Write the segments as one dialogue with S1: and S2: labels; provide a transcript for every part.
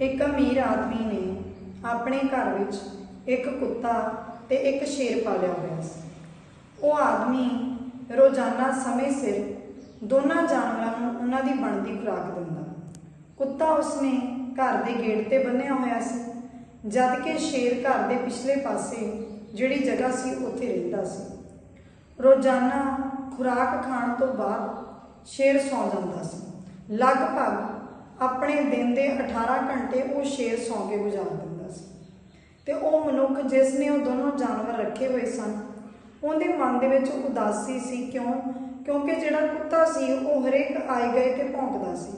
S1: ਇੱਕ ਅਮੀਰ ਆਦਮੀ ਨੇ ਆਪਣੇ ਘਰ ਵਿੱਚ ਇੱਕ ਕੁੱਤਾ ਤੇ ਇੱਕ ਸ਼ੇਰ ਪਾਲਿਆ ਹੋਇਆ ਸੀ। ਉਹ ਆਦਮੀ ਰੋਜ਼ਾਨਾ ਸਮੇਂ ਸਿਰ ਦੋਨਾਂ ਜਾਨਵਰਾਂ ਨੂੰ ਉਹਨਾਂ ਦੀ ਬਣਦੀ ਖੁਰਾਕ ਦਿੰਦਾ। ਕੁੱਤਾ ਉਸਨੇ ਘਰ ਦੇ ਗੇਟ ਤੇ ਬੰਨਿਆ ਹੋਇਆ ਸੀ, ਜਦ ਕਿ ਸ਼ੇਰ ਘਰ ਦੇ ਪਿਛਲੇ ਪਾਸੇ ਜਿਹੜੀ ਜਗ੍ਹਾ ਸੀ ਉੱਥੇ ਰਹਿੰਦਾ ਸੀ। ਰੋਜ਼ਾਨਾ ਖੁਰਾਕ ਖਾਣ ਤੋਂ ਬਾਅਦ ਸ਼ੇਰ ਸੌਂ ਜਾਂਦਾ ਸੀ। ਲਗਭਗ ਆਪਣੇ ਦਿਨ ਦੇ 18 ਘੰਟੇ ਉਹ ਸ਼ੇਰ ਸੌਂ ਕੇ ਗੁਜ਼ਾਰ ਦਿੰਦਾ ਸੀ। ਤੇ ਉਹ ਮਨੁੱਖ ਜਿਸ ਨੇ ਉਹ ਦੋਨੋਂ ਜਾਨਵਰ ਰੱਖੇ ਹੋਏ ਸਨ, ਉਹਦੇ ਮਨ ਦੇ ਵਿੱਚ ਉਦਾਸੀ ਸੀ ਕਿਉਂ? ਕਿਉਂਕਿ ਜਿਹੜਾ ਕੁੱਤਾ ਸੀ, ਉਹ ਹਰੇਕ ਆਏ ਗਏ ਤੇ ਭੌਂਕਦਾ ਸੀ।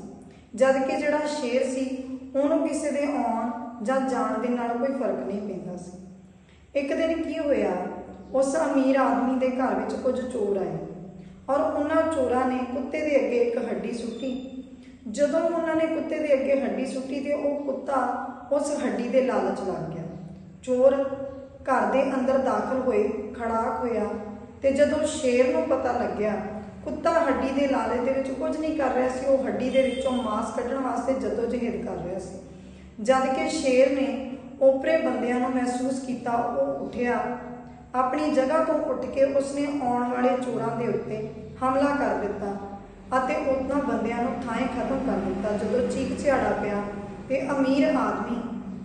S1: ਜਦ ਕਿ ਜਿਹੜਾ ਸ਼ੇਰ ਸੀ, ਉਹਨੂੰ ਕਿਸੇ ਦੇ ਆਉਣ ਜਾਂ ਜਾਣ ਦੇ ਨਾਲ ਕੋਈ ਫ਼ਰਕ ਨਹੀਂ ਪੈਂਦਾ ਸੀ। ਇੱਕ ਦਿਨ ਕੀ ਹੋਇਆ? ਉਸ ਅਮੀਰ ਆਦਮੀ ਦੇ ਘਰ ਵਿੱਚ ਕੁਝ ਚੋਰ ਆਏ ਔਰ ਉਹਨਾਂ ਚੋਰਾਂ ਨੇ ਕੁੱਤੇ ਦੇ ਅੱਗੇ ਇੱਕ ਹੱਡੀ ਸੁੱਟੀ। ਜਦੋਂ ਉਹਨਾਂ ਨੇ ਕੁੱਤੇ ਦੇ ਅੱਗੇ ਹੱਡੀ ਸੁੱਟੀ ਤੇ ਉਹ ਕੁੱਤਾ ਉਸ ਹੱਡੀ ਦੇ ਲਾਲਚ ਲੱਗ ਗਿਆ। ਚੋਰ ਘਰ ਦੇ ਅੰਦਰ ਦਾਖਲ ਹੋਏ, ਖੜਾਕ ਹੋਇਆ ਤੇ ਜਦੋਂ ਸ਼ੇਰ ਨੂੰ ਪਤਾ ਲੱਗਿਆ, ਕੁੱਤਾ ਹੱਡੀ ਦੇ ਲਾਲੇ ਦੇ ਵਿੱਚ ਕੁਝ ਨਹੀਂ ਕਰ ਰਿਹਾ ਸੀ, ਉਹ ਹੱਡੀ ਦੇ ਵਿੱਚੋਂ ਮਾਸ ਕੱਢਣ ਵਾਸਤੇ ਜਦੋਜਹਿਦ ਕਰ ਰਿਹਾ ਸੀ। ਜਦ ਕਿ ਸ਼ੇਰ ਨੇ ਓਪਰੇ ਬੰਦਿਆਂ ਨੂੰ ਮਹਿਸੂਸ ਕੀਤਾ, ਉਹ ਉੱਠਿਆ। ਆਪਣੀ ਜਗ੍ਹਾ ਤੋਂ ਉੱਠ ਕੇ ਉਸਨੇ ਆਉਣ ਵਾਲੇ ਚੋਰਾਂ ਦੇ ਉੱਤੇ ਹਮਲਾ ਕਰ ਦਿੱਤਾ। ਅਤੇ ਉਹਨਾਂ ਬੰਦਿਆਂ ਨੂੰ ਥਾਂ ਖਤਮ ਕਰ ਦਿੱਤਾ। ਜਦੋਂ ਚੀਕ ਝਾੜਾ ਪਿਆ ਤੇ ਅਮੀਰ ਆਦਮੀ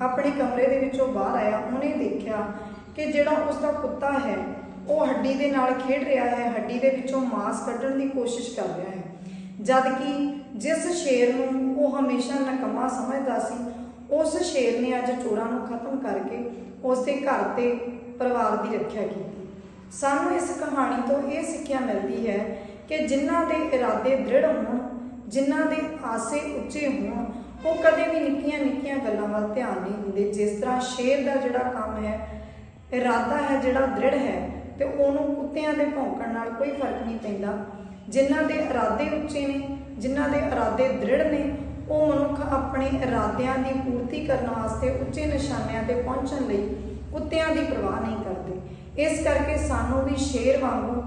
S1: ਆਪਣੇ ਕਮਰੇ ਦੇ ਵਿੱਚੋਂ ਬਾਹਰ ਆਇਆ, ਉਹਨੇ ਦੇਖਿਆ ਕਿ ਜਿਹੜਾ ਉਸ ਦਾ ਕੁੱਤਾ ਹੈ, ਉਹ ਹੱਡੀ ਦੇ ਨਾਲ ਖੇਡ ਰਿਹਾ ਹੈ, ਹੱਡੀ ਦੇ ਵਿੱਚੋਂ ਮਾਸ ਕੱਢਣ ਦੀ ਕੋਸ਼ਿਸ਼ ਕਰ ਰਿਹਾ ਹੈ। ਜਦ ਕਿ ਜਿਸ ਸ਼ੇਰ ਨੂੰ ਉਹ ਹਮੇਸ਼ਾ ਨਕਮਾ ਸਮਝਦਾ ਸੀ, ਉਸ ਸ਼ੇਰ ਨੇ ਅੱਜ ਚੋਰਾਂ ਨੂੰ ਖਤਮ ਕਰਕੇ ਉਸ ਦੇ ਘਰ ਤੇ ਪਰਿਵਾਰ ਦੀ ਰੱਖਿਆ ਕੀਤੀ। ਸਾਨੂੰ ਇਸ ਕਹਾਣੀ ਤੋਂ ਇਹ ਸਿੱਖਿਆ ਮਿਲਦੀ ਹੈ ਕਿ ਜਿਨ੍ਹਾਂ ਦੇ ਇਰਾਦੇ ਦ੍ਰਿੜ ਹੋਣ, ਜਿਨ੍ਹਾਂ ਦੇ ਆਸੇ ਉੱਚੇ ਹੋਣ, ਉਹ ਕਦੇ ਵੀ ਨਿੱਕੀਆਂ ਨਿੱਕੀਆਂ ਗੱਲਾਂ ਵੱਲ ਧਿਆਨ ਨਹੀਂ ਦਿੰਦੇ। ਜਿਸ ਤਰ੍ਹਾਂ ਸ਼ੇਰ ਦਾ ਜਿਹੜਾ ਕੰਮ ਹੈ, ਇਰਾਦਾ ਹੈ ਜਿਹੜਾ ਦ੍ਰਿੜ ਹੈ, ਤੇ ਉਹਨੂੰ ਕੁੱਤਿਆਂ ਦੇ ਭੌਂਕਣ ਨਾਲ ਕੋਈ ਫ਼ਰਕ ਨਹੀਂ ਪੈਂਦਾ। ਜਿਨ੍ਹਾਂ ਦੇ ਇਰਾਦੇ ਉੱਚੇ ਨੇ, ਜਿਨ੍ਹਾਂ ਦੇ ਇਰਾਦੇ ਦ੍ਰਿੜ ਨੇ, ਉਹ ਮਨੁੱਖ ਆਪਣੇ ਇਰਾਦਿਆਂ ਦੀ ਪੂਰਤੀ ਕਰਨ ਵਾਸਤੇ ਉੱਚੇ ਨਿਸ਼ਾਨਿਆਂ ਤੇ ਪਹੁੰਚਣ ਲਈ ਕੁੱਤਿਆਂ ਦੀ ਪਰਵਾਹ ਨਹੀਂ ਕਰਦੇ। ਇਸ ਕਰਕੇ ਸਾਨੂੰ ਵੀ ਸ਼ੇਰ ਵਾਂਗੂ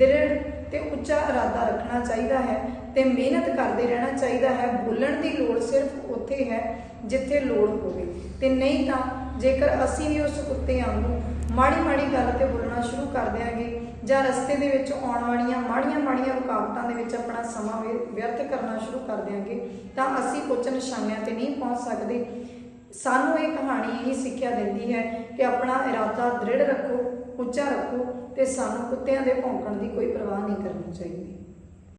S1: ਦ੍ਰਿੜ ਤੇ ਉੱਚਾ ਇਰਾਦਾ ਰੱਖਣਾ ਚਾਹੀਦਾ ਹੈ ਤੇ ਮਿਹਨਤ ਕਰਦੇ ਰਹਿਣਾ ਚਾਹੀਦਾ ਹੈ। ਬੋਲਣ ਦੀ ਲੋੜ ਸਿਰਫ ਉੱਥੇ ਹੈ ਜਿੱਥੇ ਲੋੜ ਹੋਵੇ। ਤੇ ਨਹੀਂ ਤਾਂ ਜੇਕਰ ਅਸੀਂ ਵੀ ਉਸ ਕੁੱਤੇ ਵਾਂਗੂ ਮਾੜੀ ਮਾੜੀ ਗੱਲ ਤੇ ਬੋਲਣਾ ਸ਼ੁਰੂ ਕਰ ਦਿਆਂਗੇ ਜਾਂ ਰਸਤੇ ਦੇ ਵਿੱਚ ਆਉਣ ਵਾਲੀਆਂ ਮਾੜੀਆਂ ਮਾੜੀਆਂ ਰੁਕਾਵਟਾਂ ਦੇ ਵਿੱਚ ਆਪਣਾ ਸਮਾਂ ਵਿ- ਵਿਅਰਥ ਕਰਨਾ ਸ਼ੁਰੂ ਕਰ ਦਿਆਂਗੇ, ਤਾਂ ਅਸੀਂ ਉੱਚ ਨਿਸ਼ਾਨਿਆਂ ਤੇ ਨਹੀਂ ਪਹੁੰਚ ਸਕਦੇ। ਸਾਨੂੰ ਇਹ ਕਹਾਣੀ ਇਹ ਸਿੱਖਿਆ ਦਿੰਦੀ ਹੈ ਕਿ ਆਪਣਾ ਇਰਾਦਾ ਦ੍ਰਿੜ ਰੱਖੋ, ਉੱਚਾ ਰੱਖੋ ਤੇ ਸਾਨੂੰ ਕੁੱਤਿਆਂ ਦੇ ਭੌਂਕਣ ਦੀ ਕੋਈ ਪਰਵਾਹ ਨਹੀਂ ਕਰਨੀ ਚਾਹੀਦੀ।